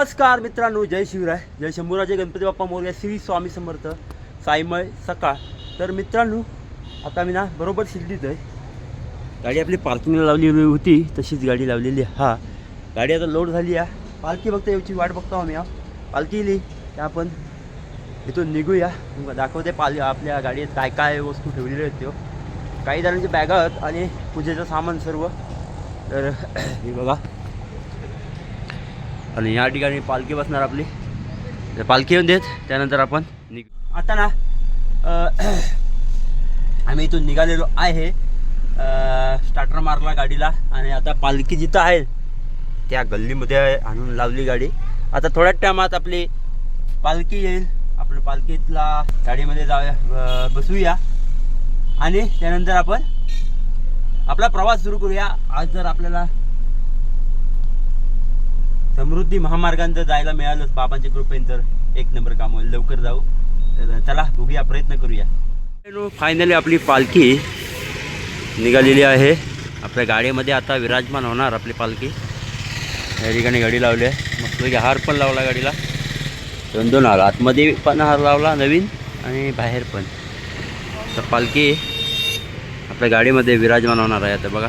नमस्कार मित्रांनो जय शिवराय. जय शंभूराजे गणपती बाप्पा मोर्या श्री स्वामी समर्थ. सायमय सकाळ. तर मित्रांनो आता मी ना बरोबर शिर्डीत आहे. गाडी आपली पार्किंगला लावलेली होती तशीच गाडी लावलेली आहे. हा गाडी आता लोड झाली आहे. पालखी बघता याची वाट बघतो आम्ही हा. पालखी येली त्या आपण इथून निघूया. दाखवते पाल आपल्या गाडीत काय काय वस्तू ठेवलेल्या आहेत त्यो. काही जणांची बॅगा आहेत आणि पूजेचं सामान सर्व. तर हे बघा. आणि या ठिकाणी पालखी बसणार आपली. तर पालखी येऊन देत त्यानंतर आपण निघ आता ना आम्ही इथून निघालेलो आहे स्टार्टर मारला गाडीला आणि आता पालखी जिथं आहे त्या गल्लीमध्ये आणून लावली गाडी. आता थोड्याच टायमात आपली पालखी येईल. आपण पालखीतला गाडीमध्ये जाऊया ब- बसूया. आणि त्यानंतर आपण आपला प्रवास सुरू करूया. आज जर आपल्याला समृद्धी महामार्गांचं जायला मिळालंच. बाबांच्या कृपेन तर एक नंबर काम होईल. लवकर जाऊ. तर चला बघूया प्रयत्न करूया. फायनली आपली पालखी निघालेली आहे. आपल्या गाडीमध्ये आता विराजमान होणार आपली पालखी. या ठिकाणी गाडी लावली आहे. मस्त हार पण लावला गाडीला. दोन दोन हार. आतमध्ये पण हार लावला नवीन आणि बाहेर पण. तर पालखी आपल्या गाडीमध्ये विराजमान होणार आहे आता बघा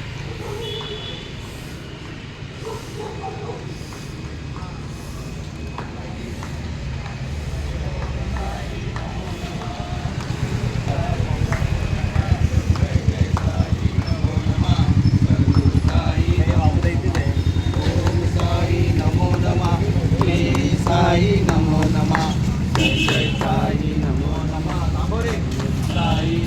जय साई नमो नमः सद्गुरु साई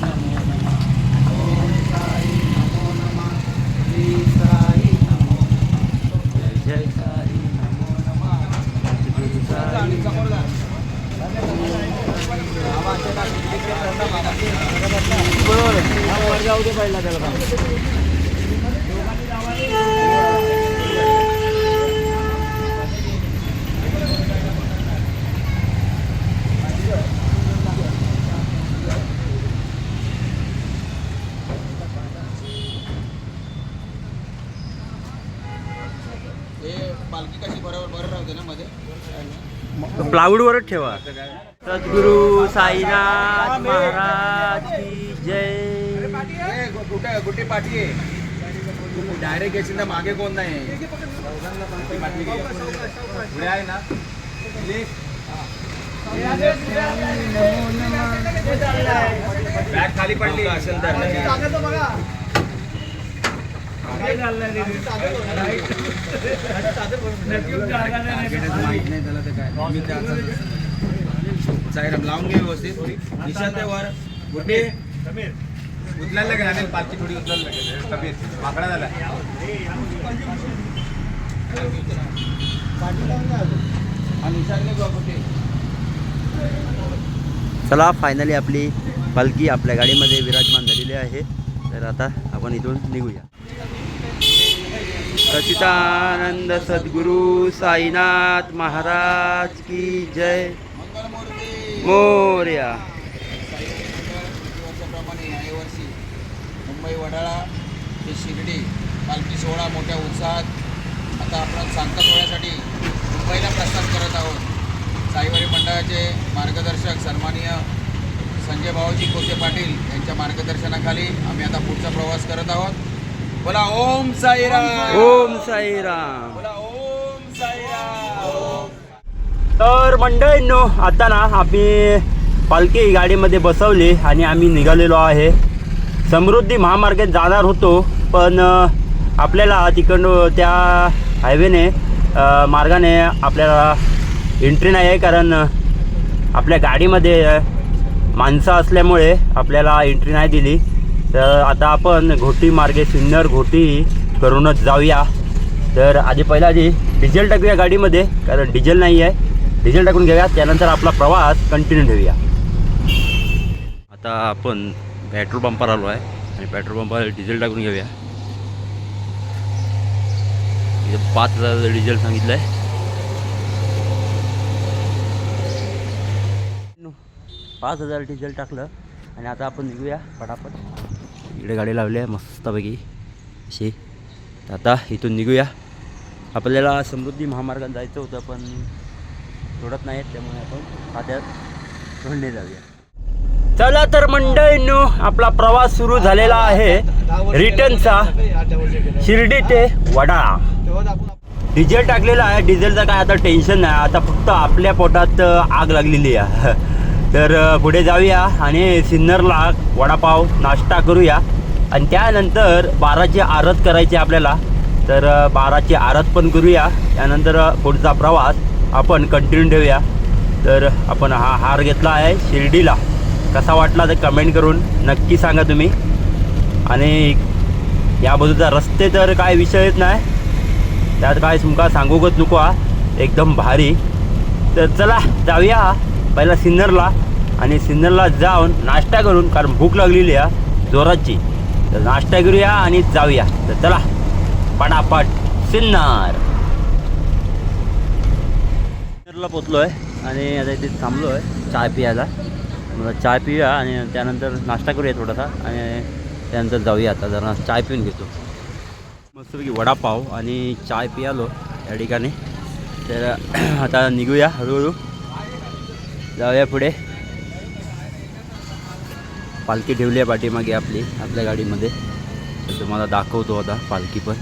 पालखी कशी बरोबर बरं राहते ना मध्ये प्लाऊडवरच ठेवा सद्गुरु साईनाथ महाराज की जय कुठे कुठे पाठी आहे डायरेक्ट येशील ना मागे कोण नाही. पुढे आहे ना बॅग खाली पडली असेल तर माहीत नाही त्याला ते काय मी त्याचं साईराम लावून घे व्यवस्थित. निशांत वर. कुठे उचलायला लागेल आणि पाचची थोडी उचलायला लागेल. तब्येत. माकडा झाला. चला फायनली आपली पालखी आपल्या गाडीमध्ये विराजमान झालेली आहे. तर आता आपण इथून निघूया. सचिदानंद सद्गुरु साईनाथ महाराज की जय। मंगलमूर्ती। मोर्या। यावर्षी मुंबई वडाळा ते शिर्डी पालखी सोहळा मोठ्या उत्साहात आता आपण सांगता सोहळ्यासाठी मुंबईला प्रस्थान करत आहोत. साईवारी मंडळाचे मार्गदर्शक सन्माननीय संजय भाऊजी कोसे पाटील यांच्या मार्गदर्शनाखाली आम्ही आता पुढचा प्रवास करत आहोत. बोला ओम साईराम ओम साईराम बोला ओम साईराम तर मंडळींनो आता ना आम्ही पालखी गाडीमध्ये बसवली आणि आम्ही निघालेलो आहे. समृद्धी महामार्गात जाणार होतो पण आपल्याला तिकडनं त्या हायवेने मार्गाने आपल्याला एंट्री नाही आहे कारण आपल्या गाडीमध्ये माणसं असल्यामुळे आपल्याला एंट्री नाही दिली. तर आता आपण घोटी मार्गे सिन्नर घोटी करूनच जाऊया. तर आधी पहिला आधी डिझेल टाकूया गाडीमध्ये कारण डिझेल नाही आहे. डिझेल टाकून घेऊया त्यानंतर आपला प्रवास कंटिन्यू ठेवूया. आता आपण पेट्रोल पंपावर आलो आहे आणि पेट्रोल पंपावर डिझेल टाकून घेऊया. इथं पाच हजार डिझेल सांगितलं आहे पाच हजार डिझेल टाकलं आणि आता आपण निघूया पटापट इकडे गाडी लावली आहे मस्तपैकी. अशी. तर आता इथून निघूया. आपल्याला समृद्धी महामार्गात जायचं होतं पण सोडत नाहीत त्यामुळे आपण खात्यात रोडने जाऊया. चला तर मंडळींनो आपला प्रवास सुरू झालेला आहे. रिटर्नचा शिर्डी ते वडाळा डिझेल टाकलेला आहे डिझेलचं काय आता टेन्शन नाही. आता फक्त आपल्या पोटात आग लागलेली आहे. तर पुढे जाऊया आणि सिन्नरला वडापाव नाश्ता करूया. आणि त्यानंतर बाराची आरत करायची आपल्याला. तर बाराची आरत पण करूया. त्यानंतर पुढचा प्रवास आपण कंटिन्यू ठेवूया. तर आपण हा हार घेतला आहे शिर्डीला. कसा वाटला तर कमेंट करून नक्की सांगा तुम्ही. आणि या बाजूचा रस्ते तर काय विषयच नाही. त्यात काय तुमका सांगूकच नको हा. एकदम भारी. तर चला जाऊया. पहिला सिन्नरला आणि सिन्नरला जाऊन नाश्ता करून कारण भूक लागलेली आहे जोराची. तर नाश्ता करूया आणि जाऊया. तर चला पटापट सिन्नर. सिन्नरला पोचलो आहे आणि आता इथे थांबलो आहे चाय पियाला मला चाय पिऊया आणि त्यानंतर नाश्ता करूया थोडासा आणि त्यानंतर जाऊया आता. जरा चाय पिऊन घेतो. मस्तपैकी वडापाव आणि चाय पियालो या ठिकाणी. तर आता निघूया हळूहळू. जाऊया पुढे. पालखी ठेवली आहे पाठीमागे आपली आपल्या गाडीमध्ये. तर तुम्हाला दाखवतो आता पालखी पण.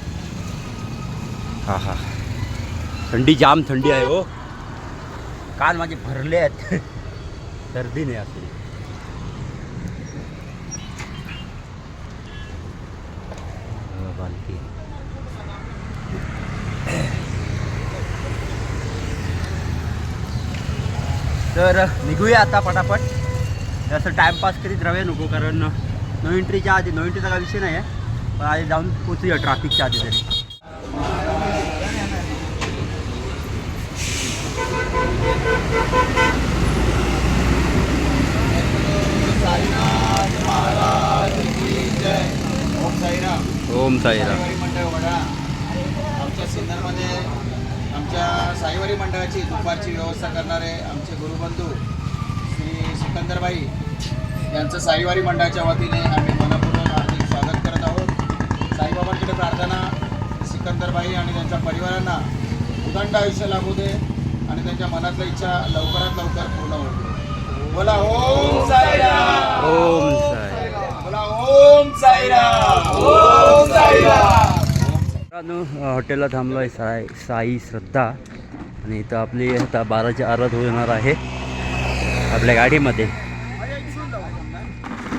हा हा. थंडी जाम थंडी आहे हो. काल माझे भरले आहेत. सर्दी नाही आपली बघा पालखी तर निघूया आता पटापट. असं टाइमपास करीत राहूया नको कारण नो एंट्रीच्या आधी नो एंट्रीचा काय विषय नाही आहे पण आधी जाऊन पोचूया ट्रॅफिकच्या आधी तरी. ओम साईराम. ओम साईराम. आमच्या सिन्नरमध्ये आमच्या साईवारी मंडळाची दुपारची व्यवस्था करणारे आमचे गुरुबंधू श्री सिकंदरबाई यांचं साईवारी मंडळाच्या वतीने आम्ही मनपूर्वक हार्दिक स्वागत करत आहोत. साईबाबांकडे प्रार्थना सिकंदरबाई आणि त्यांच्या परिवारांना उदंड आयुष्य लागू दे आणि त्यांच्या मनातल्या इच्छा लवकरात लवकर पूर्ण होऊ दे. बोला ओम साईराम! ओम साईराम. बोला ओम साईराम! ओम साईराम! मित्रांनो हॉटेलला थांबलो आहे साई साई श्रद्धा. आणि इथं आपली आता बाराची आरत होणार आहे. आपल्या गाडीमध्ये.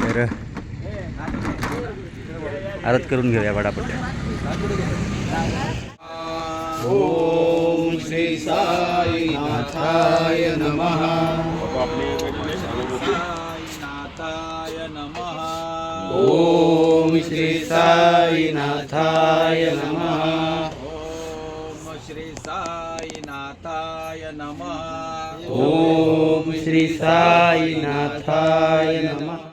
तर आरत करून घेऊया पटापट ओम श्री साईनाथाय नमः. ओम श्री साईनाथाय नमः। ओम श्री साईनाथाय नमः। ओम श्री साईनाथाय नमः।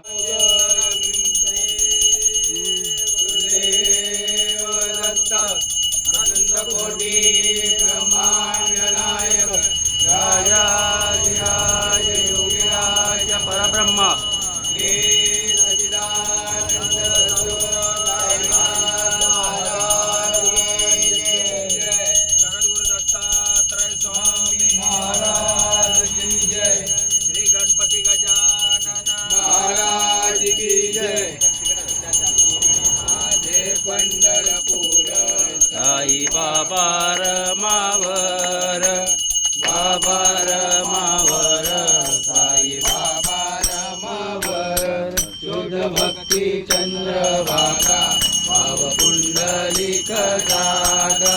चंद्रभागा भाव पुंडलिक दादा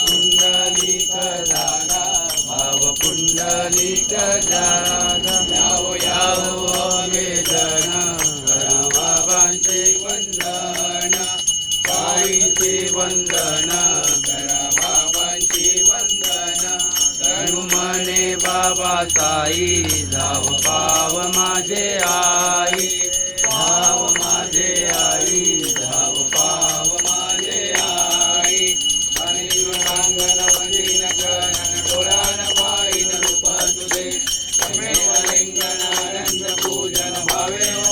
पुंडलिक दादा भाव पुंडलिक दादा यावो यावो वेदन करा बाबांचे वंदन साईचे वंदन करा बाबांची वंदन। करू म्हणे बाबा साई धाव पाव माझे आई। पूजन भावे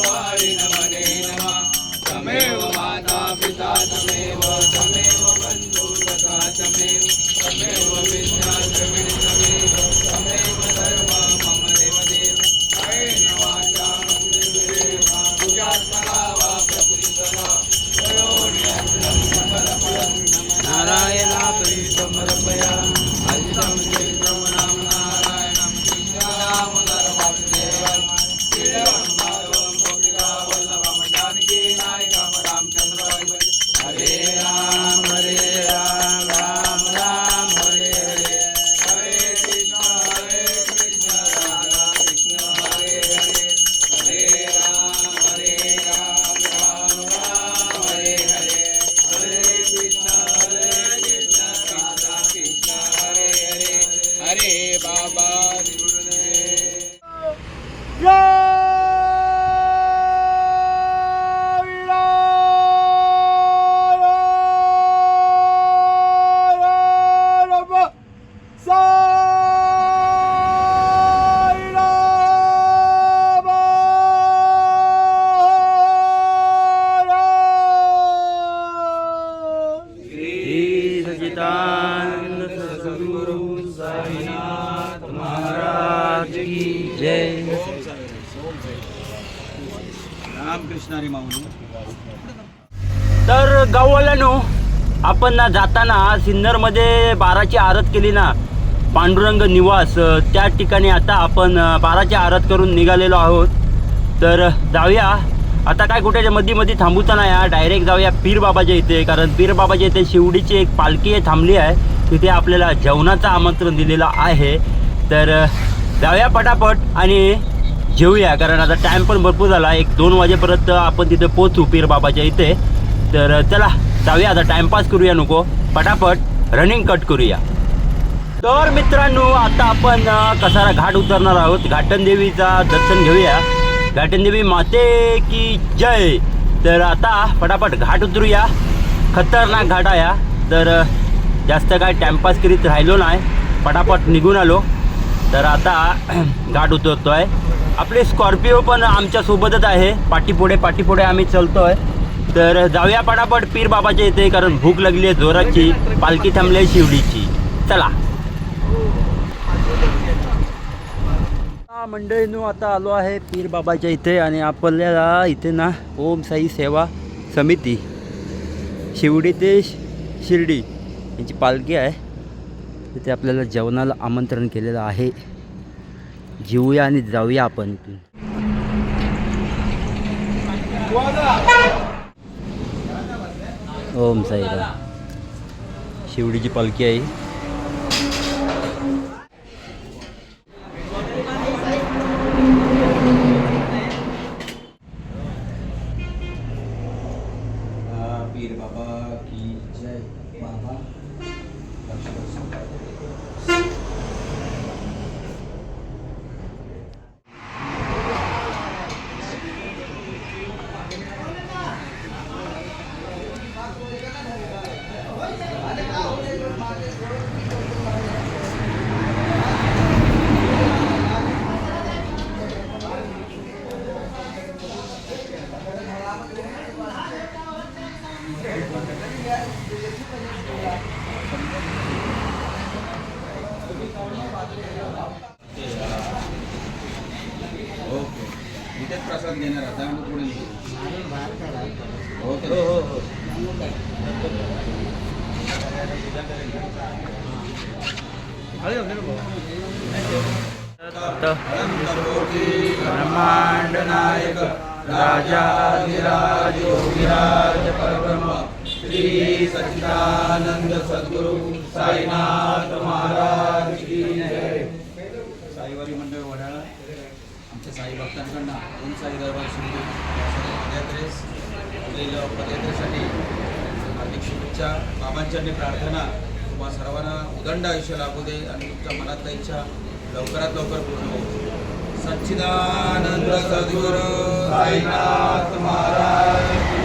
तर गाववाल्यानो आपण ना जाताना सिन्नरमध्ये बाराची आरत केली ना पांडुरंग निवास त्या ठिकाणी आता आपण बाराची आरत करून निघालेलो आहोत. तर जाऊया. आता काय कुठे मध्ये मध्ये थांबूचा नाही डायरेक्ट जाऊया पीरबाबाच्या इथे कारण पीरबाबाच्या इथे शिवडीची एक पालखी थांबली आहे. तिथे आपल्याला जेवणाचं आमंत्रण दिलेलं आहे. तर जाऊया पटापट आणि जेवूया कारण आता टाईम पण भरपूर झाला. एक दोन वाजेपर्यंत आपण तिथे पोचू पीर बाबाच्या इथे. तर चला जाऊया आता. टाइमपास करूया नको. पटापट रनिंग कट करूया. तर मित्रांनो आता आपण कसारा घाट उतरणार आहोत. घाटनदेवीचा दर्शन घेऊया. घाटनदेवी माते की जय. तर आता फटाफट घाट उतरूया. खतरनाक घाट आहे तर जास्त काय टाइमपास करीत राहिलो नाही. पटापट निघून आलो. तर आता घाट उतरतो आहे आपली स्कॉर्पिओ पण आमच्या सोबतच आहे. पाठीपुढे पाठीपुढे आम्ही चालतोय. तर जाऊया पटापट पीर बाबाच्या इथे कारण भूक लागली आहे जोराची. पालखी थांबली आहे शिवडीची चला. मंडळीनो आता आलो आहे पीर बाबाच्या इथे आणि आपल्याला इथे ना ओम साई सेवा समिती शिवडी ते शिर्डी यांची पालखी आहे. तिथे आपल्याला जेवणाला आमंत्रण केलेलं आहे. जेवूया आणि जाऊया आपण इथून. ओम साईराम. शिवडीची पालखी आहे. ओके इथेच प्रसाद घेणार आता आम्ही पुढे निघू ओके हो हो ब्रह्मांड नायक राजाधिराज योगिराज परब्रह्म। श्री सच्चिदानंद सद्गुरु साईनाथ महाराज की जय. साईवारी मंडळ वडाळा आमच्या साई भक्तांकडनं दोन साई दरबार शिंदे पदयात्रेस पुढील पदयात्रेसाठी हार्दिक शुभेच्छा. बाबांच्यांनी प्रार्थना तुम्हा सर्वांना उदंड आयुष्य लाभू दे आणि तुमच्या मनातल्या इच्छा लवकरात लवकर पूर्ण हो सच्चिदानंद सद्गुरु साईनाथ महाराज की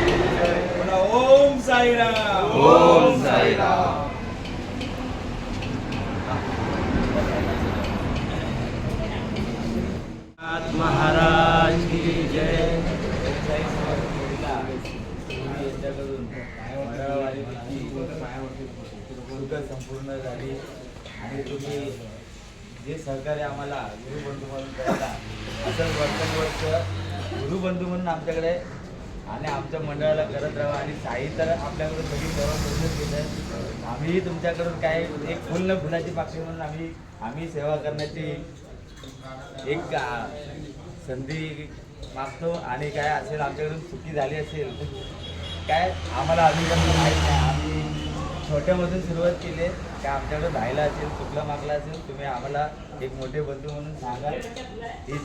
साईराम. ओम साईराम. महाराज की जय. संपूर्ण झाली. आणि तुम्ही जे सहकार्य आम्हाला गुरुबंधू म्हणून करायला असं वर्षानुवर्ष गुरुबंधू म्हणून आमच्याकडे आणि आमच्या मंडळाला करत राहा. आणि साई तर आपल्याकडून सगळी सेवा करूनच घेत आम्हीही तुमच्याकडून काय एक फुल न फुलाची पाकळी म्हणून आम्ही आम्ही सेवा करण्याची एक संधी मागतो. आणि काय असेल आमच्याकडून चुकी झाली असेल काय आम्हाला अभिमान माहीत नाही. आम्ही छोट्यामधून सुरुवात केली. आहे काय आमच्याकडे राहिला असेल चुकलं मागला असेल तुम्ही आम्हाला एक मोठे बंधू म्हणून सांगा. हीच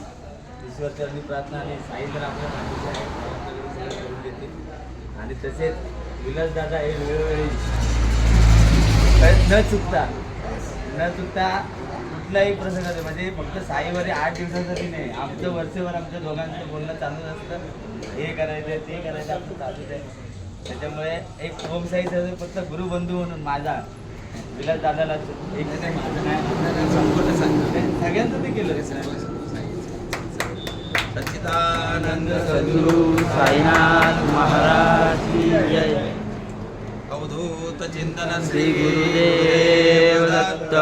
ईश्वरचरणी प्रार्थना आणि साई तर आपल्या माणूस आहे. करून देतील. आणि तसेच विलास दादा हे वेळोवेळी न चुकता न चुकता कुठलाही प्रसंग म्हणजे फक्त साईवारी आठ दिवसासाठी नाही. आमचं वर्षभर आमच्या दोघांचं बोलणं चालूच असतं. हे करायचं ते करायचं आपलं चालूच आहे. त्याच्यामुळे एक ओम साईचा फक्त गुरुबंधू म्हणून माझा विलास दादाला एक संपूर्ण सांगतो सगळ्यांचं ते केलं. सच्चिदानंद सद्गुरु साईनाथ महाराज की जय. अवधूत चिंतन श्री गुरुदेव दत्त.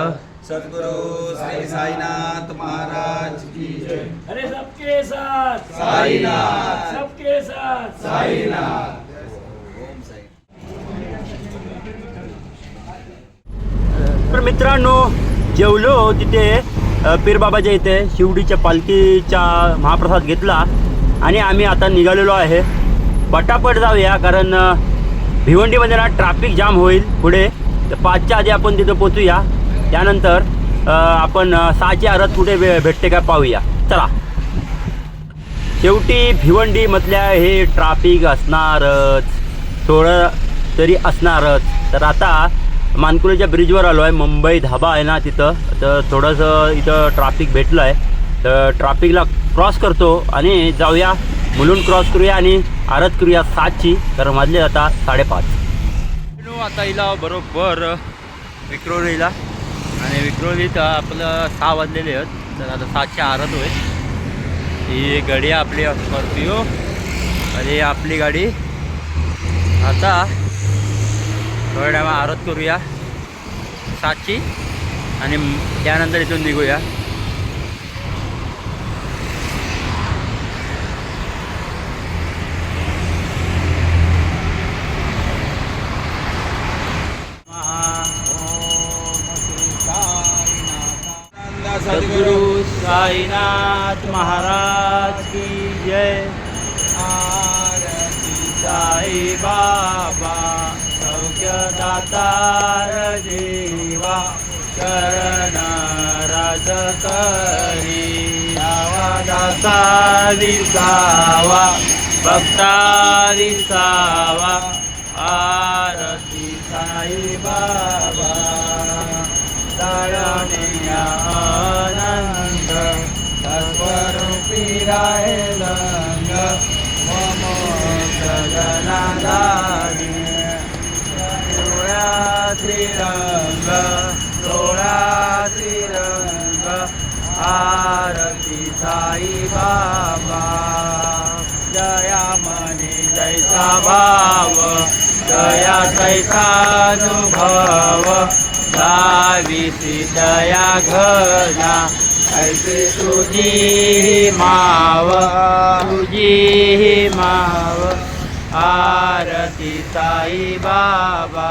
सद्गुरु श्री साईनाथ महाराज की जय. अरे सबके साथ. साईनाथ. सबके साथ. ओम साई तर मित्रांनो जेवलो तिथे. पीरबाबाच्या इथे शिवडीच्या पालखीचा महाप्रसाद घेतला आणि आम्ही आता निघालेलो आहे. पटापट जाऊया कारण भिवंडीमध्ये ना ट्रॅफिक जाम होईल पुढे. तर पाचच्या आधी आपण तिथं पोचूया. त्यानंतर आपण सहाची आरत कुठे भे भेटते का पाहूया. चला. शेवटी भिवंडीमधल्या हे ट्राफिक असणारच. थोडं तरी असणारच. तर आता मानकुलेच्या ब्रिजवर आलो आहे. मुंबई धाबा आहे ना तिथं. तर थोडंसं इथं ट्राफिक भेटलं आहे तर ट्राफिकला क्रॉस करतो आणि जाऊया. मुलून क्रॉस करूया आणि आरत करूया सातची. तर वाजले आता साडेपाच. आता हिला बरोबर विक्रोलीला आणि विक्रोलीत आपलं सहा वाजलेले आहेत. तर आता सातची आरत होईल. ही गाडी आपली स्कॉर्पिओ. आणि आपली गाडी आता थोड्या टायमा आरत करूया. सातची. आणि त्यानंतर इथून निघूया. सद्गुरु साईनाथ महाराज की जय. साई बाबा. दातार जीवा शरण राज करी दासा दिसावा भक्ता दिसावा आरती साई बाबा दयानिया आनंद सर्वरूपी राहिलंग मम सगनादारी तिरंग सोळा तिरंग आरती साई बाबा। जया मनी जैसा भाव जया तैसानुभव दाविती दया घना ऐसे तुझी माव तुझी माव। आरती साई बाबा।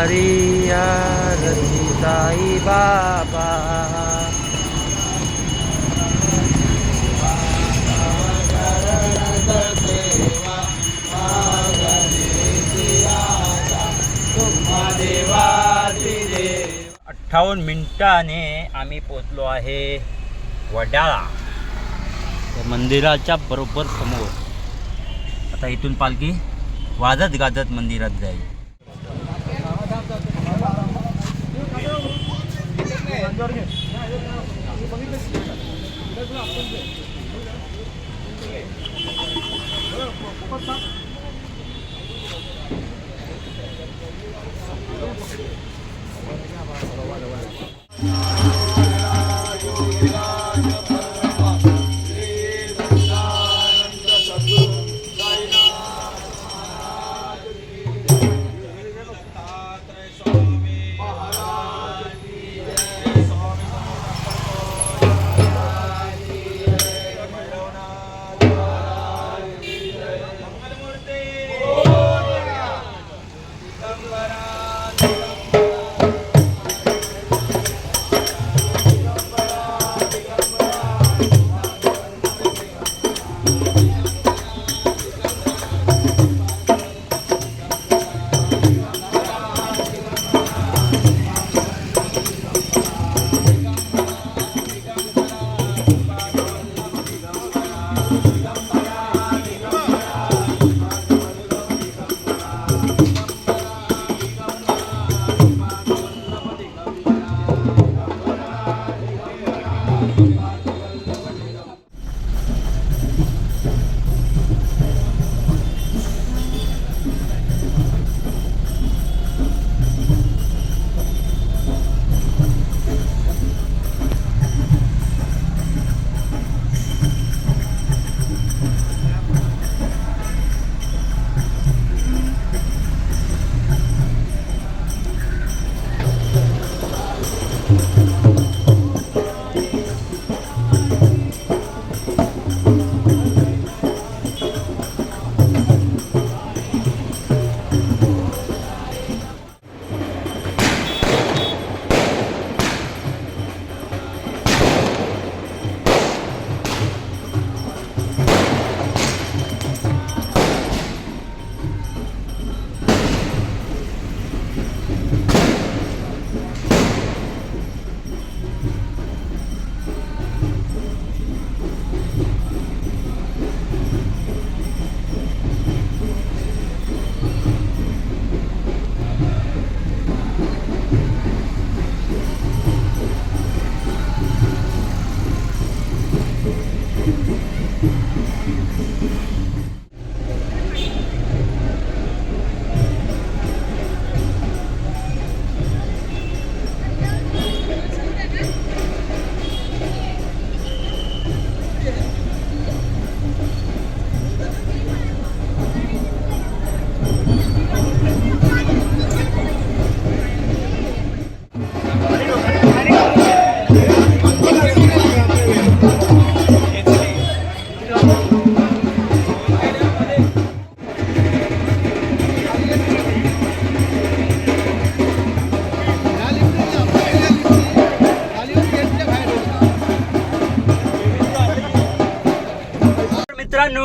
निवारी आरती साई बाबा। अठ्ठावन्न मिनिटाने आम्ही पोचलो आहे वडाळा. त्या मंदिराच्या बरोबर समोर. आता इथून पालखी वाजत गाजत मंदिरात जाईल. तर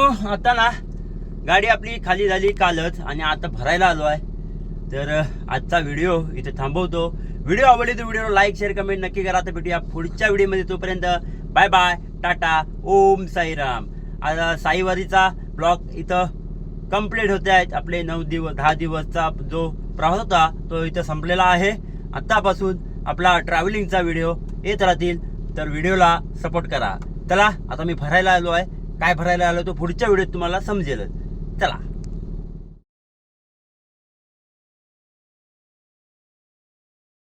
आता ना गाडी आपली खाली झाली कालच आणि आता भरायला आलो आहे. तर आजचा व्हिडिओ इथे थांबवतो. व्हिडिओ आवडली तर व्हिडिओ लाईक शेअर कमेंट नक्की करा. तर भेटूया पुढच्या व्हिडिओमध्ये. तोपर्यंत बाय बाय टाटा ओम साईराम. आता साईवारीचा ब्लॉग इथं कंप्लीट होते आहेत. आपले नऊ दिवस दहा दिवसचा जो प्रवास होता तो इथं संपलेला आहे. आत्तापासून आपला ट्रॅव्हलिंगचा व्हिडिओ येत राहतील. तर व्हिडिओला सपोर्ट करा. चला आता मी भरायला आलो आहे. काय भरायला आलो तो पुढच्या व्हिडिओत तुम्हाला समजेलच. चला.